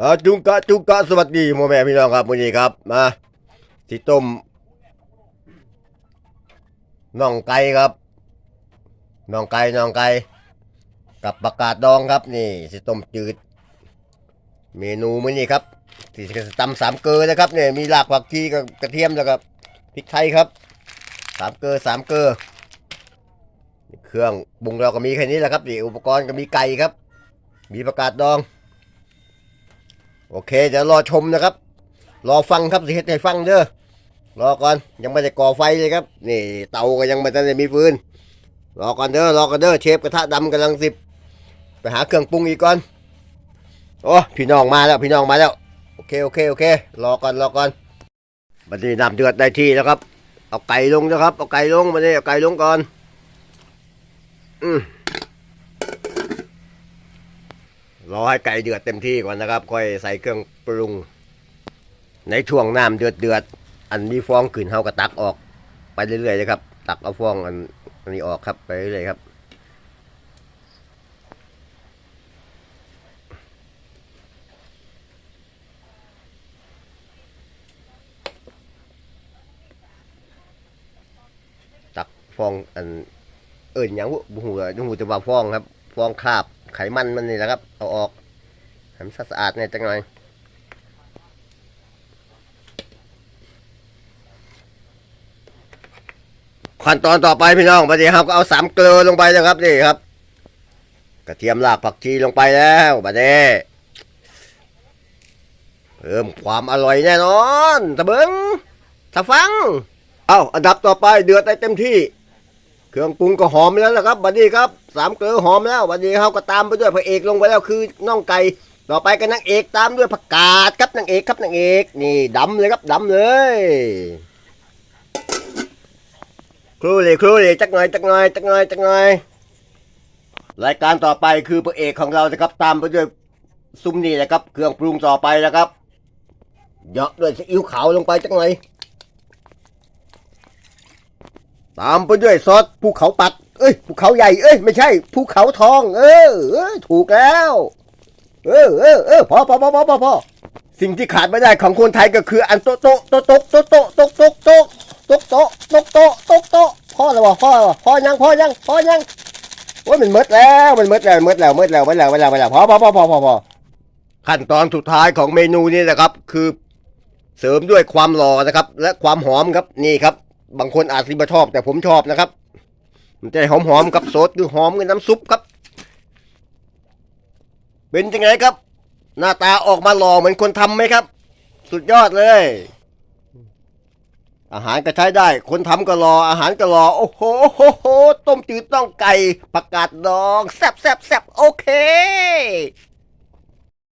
อาจุงกะจุงกะสวัสดีโมแม่พี่น้องครับวันนี้ครับมาที่ต้มน่องไก่ครับน่องไก่น่องไก่กับประกาศดองครับนี่สิต้มจืด เมนูมื้อนี้ครับที่จะตำสามเกลือนะครับเนี่ยมีรากผักชีกับกระเทียมแล้วก็พริกไทยครับสามเกลือสามเกลือเครื่องปรุงเราก็มีแค่นี้แหละครับนี่อุปกรณ์ก็มีไก่ครับ มีประกาศดอง โอเคเดี๋ยวรอชมนะครับ รอฟังครับสิเฮ็ดให้ฟังเด้อรอก่อนยังไม่ได้ก่อไฟเลยครับ นี่เตาก็ยังไม่ได้มีฟืนรอก่อนเด้อรอก่อนเด้อเชฟกระทะดำกำลังสิบไปหาเครื่องปรุงอีกก่อนโอ้พี่น้องมาแล้วพี่น้องมาแล้วโอเคโอเคโอเค รอก่อนรอก่อนบัดนี้น้ำเดือดได้ที่แล้วครับ เอาไก่ลงนะครับ เอาไก่ลงมาเนี่ยเอาไก่ลงก่อน อืม รอให้ไก่เดือดเต็มที่ก่อนนะครับ ค่อยใส่เครื่องปรุง ในช่วงน้ำเดือดเดือดๆอันมีฟองขึ้นเฮาก็ตักออก ไปเรื่อยๆเลยครับ ตักเอาฟองอันอันนี้ออกครับไปเรื่อยๆครับตักฟองอันเอิ่นยังหูหูจะว่าฟองครับ ฟองคราบ ไขมันมันนี่แหละครับ เอาออกให้มันสะอาดเนี่ยจังหน่อยขั้นตอนต่อไปพี่น้องปฏิครับก็เอาสามเกลือลงไปนะครับนี่ครับ กระเทียมรากผักชีลงไปแล้วบัดนี้เพิ่มความอร่อยแน่นอนตะเบิงตะฟัง เอาอันดับต่อไปเดือดได้เต็มที่ เครื่องปรุงก็หอมแล้วนะครับบัดนี้ครับสามเกลือหอมแล้วบัดนี้เขาก็ตามไปด้วยพระเอกลงไปแล้วคือน่องไก่ต่อไปก็นางเอกตามด้วยผักกาดครับนางเอกครับนางเอกนี่ดำเลยครับดำเลยครูเลยครูเลยจักหน่อยจักหน่อยจักหน่อยจักหน่อยรายการต่อไปคือพระเอกของเรานะครับตามไปด้วยซุ้มนี่นะครับ เครื่องปรุงต่อไปนะครับเหยาะด้วยซีอิ๊วขาวลงไปจักหน่อย ตามไปด้วยซอสภูเขาปักเอ้ยภูเขาใหญ่เอ้ยไม่ใช่ภูเขาทอง เออเออถูกแล้ว เออเออเออพอพอพอพอพอพอสิ่งที่ขาดไม่ได้ของคนไทยก็คืออันโตโตโตโตโตโตโตโตโตโตโตโตโตโตโตพ่อแล้ววะพ่อล้วะพ่อยังพ่อยังพ่อยังโอ้ยมันมืดแล้วมันมืดแล้วมืดแล้วมืดแล้วมืดแล้วมืดแล้วมืดแล้วพอพอพอพอพอพอขั้นตอนสุดท้ายของเมนูนี้นะครับ คือเสริมด้วยความหล่อนะครับ และความหอมครับนี่ครับ บางคนอาจสิบ่ชอบ แต่ผมชอบนะครับ มันจะหอมหอมๆกับซดคือหอมกับน้ำซุปครับ เป็นยังไงครับ หน้าตาออกมาหล่อเหมือนคนทำไหมครับ สุดยอดเลย อาหารก็ใช้ได้ คนทำก็รอ อาหารก็รอ โอ้โหโหโหต้มจืดต้องไก่ผักกาดดอง แซ่บแซ่บแซ่บโอเค